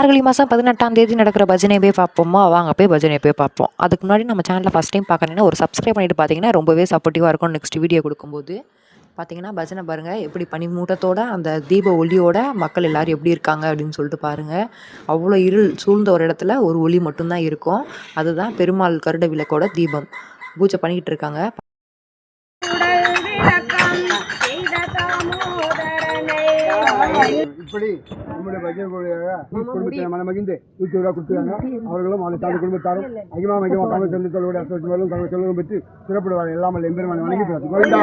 மார்கழி மாதம் பதினெட்டாம் தேதி நடக்கிற பஜனை போய் பார்ப்போமா? வாங்க போய் பஜனை போய் பார்ப்போம். அதுக்கு முன்னாடி நம்ம சேனலில் ஃபஸ்ட் டைம் பார்க்கணுன்னா ஒரு சப்ஸ்கிரைப் பண்ணிட்டு பார்த்தீங்கன்னா ரொம்பவே சப்போர்ட்டிவாக இருக்கும் நெக்ஸ்ட் வீடியோ கொடுக்கும்போது. பார்த்தீங்கன்னா பஜனை பாருங்கள் எப்படி பனிமூட்டத்தோட அந்த தீப ஒளியோட மக்கள் எல்லோரும் எப்படி இருக்காங்க அப்படின்னு சொல்லிட்டு பாருங்கள் அவ்வளோ இருள் சூழ்ந்த ஒரு இடத்துல ஒரு ஒளி மட்டும்தான் இருக்கும். அதுதான் பெருமாள் கருட விளக்கோட தீபம். பூஜை பண்ணிக்கிட்டு இருக்காங்க. இப்படி நம்முடைய பஜனை குடும்பத்தை மன மகிழ்ந்து நூற்றி ரூபா கொடுத்துருக்காங்க அவர்களும் அவனை தாண்டி குடும்பத்தாரும் அதிகமாக அதிகமாக தமிழ் செல்வி தொழிலுடைய அசோசியலும் தமிழ் செல்வம் பெற்று சிறப்படுவார்கள் எல்லாம் எம்பெருமானை வணங்கி கோவிந்தா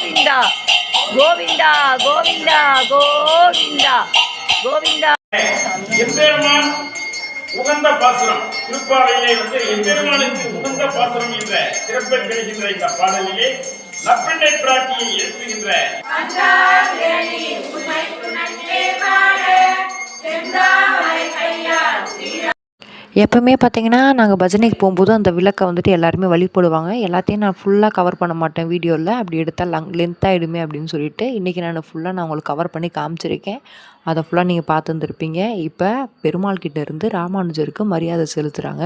கோவிந்தா கோவிந்தா கோவிந்தா கோவிந்தா. எம்பெருமான் உகந்த பாசுரம். திருப்பாவையிலே வந்து எம்பெருமானுக்கு உகந்த பாசுரம் என்ற சிறப்பு கிடைக்கின்ற இந்த பாடலிலே நப்பிண்டை பிராட்டியை எழுப்புகின்ற. எப்பவுமே பார்த்தீங்கன்னா நாங்கள் பஜனைக்கு போகும்போது அந்த விளக்கை வந்துட்டு எல்லாருமே வழிபடுவாங்க எல்லாத்தையும் நான் ஃபுல்லாக கவர் பண்ண மாட்டேன் வீடியோவில் அப்படி எடுத்தால் லங் லென்த்தாகிடுமே அப்படின்னு சொல்லிட்டு இன்றைக்கி நான் ஃபுல்லாக நான் உங்களுக்கு கவர் பண்ணி காமிச்சிருக்கேன். அதை ஃபுல்லாக நீங்கள் பார்த்துருந்துருப்பீங்க இப்போ பெருமாள் கிட்டேருந்து ராமானுஜருக்கு மரியாதை செலுத்துகிறாங்க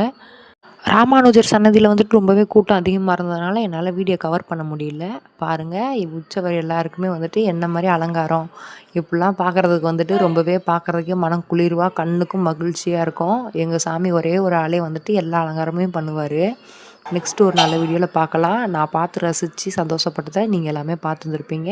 ராமானுஜர் சன்னதியில் வந்துட்டு ரொம்பவே கூட்டம் அதிகமாக இருந்ததுனால என்னால் வீடியோ கவர் பண்ண முடியல. பாருங்கள் உற்சவர் எல்லாருக்குமே வந்துட்டு என்ன மாதிரி அலங்காரம் இப்படிலாம் பார்க்குறதுக்கு வந்துட்டு ரொம்பவே பார்க்குறதுக்கே மனம் குளிர்வாக கண்ணுக்கும் மகிழ்ச்சியாக இருக்கும். எங்கள் சாமி ஒரே ஒரு ஆளே வந்துட்டு எல்லா அலங்காரமும் பண்ணுவார். நெக்ஸ்ட் ஒரு நல்ல வீடியோவில் பார்க்கலாம் நான் பார்த்து ரசித்து சந்தோஷப்பட்டதை நீங்கள் எல்லாமே பார்த்துருந்துருப்பீங்க